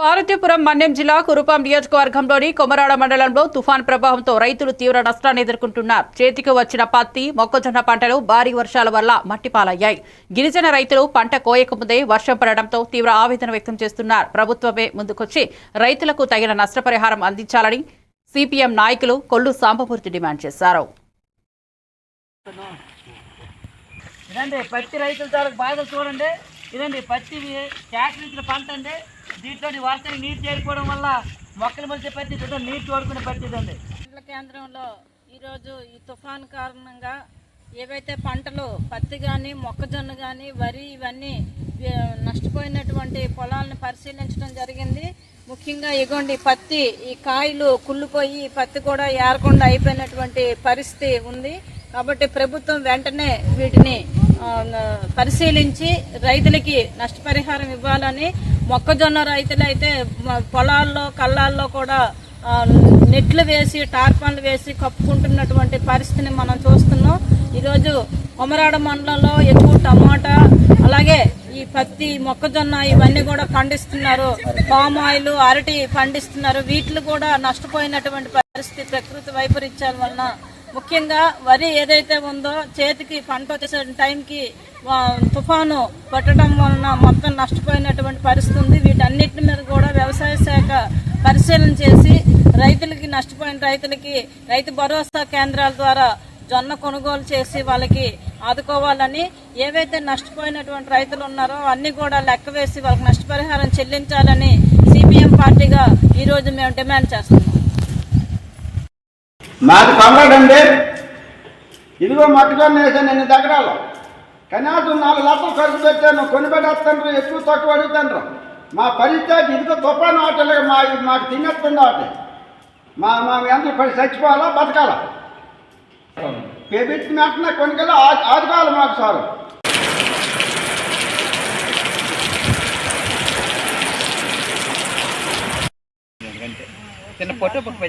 పార్వతీపురం మన్యం జిల్లా కురుపాం నియోజకవర్గంలోని కొమరాడ మండలంలో తుఫాన్ ప్రభావంతో రైతులు తీవ్ర నష్టాన్ని ఎదుర్కొంటున్నారు. చేతికి వచ్చిన పత్తి మొక్కజొన్న పంటలు భారీ వర్షాల వల్ల మట్టిపాలయ్యాయి. గిరిజన రైతులు పంట కోయకముందే వర్షం పడడంతో తీవ్ర ఆవేదన వ్యక్తం చేస్తున్నారు. ప్రభుత్వమే ముందుకొచ్చి రైతులకు తగిన నష్టపరిహారం అందించాలని సిపిఎం నాయకులు కొల్లు సాంబమూర్తి డిమాండ్ చేశారు. ఇదండి పత్తి రైతుల బాధలు చూడండి. ఇదండి పత్తి పంట అండి. దీంట్లో వర్షానికి నీరు చేరుకోవడం వల్ల మొక్కలు మొలిచే పరిస్థితి నీరు తోడుకునే పరిస్థితి ఉంది. కేంద్రంలో ఈరోజు ఈ తుఫాన్ కారణంగా ఏవైతే పంటలు పత్తి కానీ మొక్కజొన్న కానీ వరి ఇవన్నీ నష్టపోయినటువంటి పొలాలను పరిశీలించడం జరిగింది. ముఖ్యంగా ఇగోండి పత్తి ఈ కాయలు కుళ్ళిపోయి పత్తి కూడా ఏరకుండా అయిపోయినటువంటి పరిస్థితి ఉంది. కాబట్టి ప్రభుత్వం వెంటనే వీటిని పరిశీలించి రైతులకి నష్టపరిహారం ఇవ్వాలని మొక్కజొన్న రైతులైతే పొలాల్లో కళ్ళాల్లో కూడా నెట్లు వేసి టార్పాన్లు వేసి కప్పుకుంటున్నటువంటి పరిస్థితిని మనం చూస్తున్నాం. ఈరోజు కొమరాడ మండలంలో ఎక్కువ టమాటా అలాగే ఈ పత్తి మొక్కజొన్న ఇవన్నీ కూడా పండిస్తున్నారు. పామ్ ఆయిల్ అరటి పండిస్తున్నారు. వీటిలో కూడా నష్టపోయినటువంటి పరిస్థితి ప్రకృతి వైపరీత్యాల వలన ముఖ్యంగా వరి ఏదైతే ఉందో చేతికి పంట వచ్చేసే టైంకి తుఫాను పట్టడం వలన మొత్తం నష్టపోయినటువంటి పరిస్థితి ఉంది. వీటన్నిటి మీద కూడా వ్యవసాయ శాఖ పరిశీలన చేసి రైతులకి నష్టపోయిన రైతులకి రైతు భరోసా కేంద్రాల ద్వారా జొన్న కొనుగోలు చేసి వాళ్ళకి ఆదుకోవాలని ఏవైతే నష్టపోయినటువంటి రైతులు ఉన్నారో అన్ని కూడా లెక్క వేసి వాళ్ళకి నష్టపరిహారం చెల్లించాలని సిపిఎం పార్టీగా ఈరోజు మేము డిమాండ్ చేస్తున్నాం. నాది కమరాడండి ఇదిగో మట్టుకొని వేసాను ఎన్ని దగ్గరాలు కనీసం నాలుగు లక్షలు ఖర్చు పెట్టాను కొనిపెట్టేస్తాను ఎక్కువ తక్కువ అడుగుతాను మా పరిస్థితి ఇదిగో తుఫాను ఆటలే మా మాకు తినేస్తుంది ఆట. మా మా ఎంత పడి చచ్చిపోవాలా బతకాలా? పెబిట్ వెంటనే కొనుగోలు ఆదుకోవాలి మాకు సారు. చిన్న పొట్టు పక్క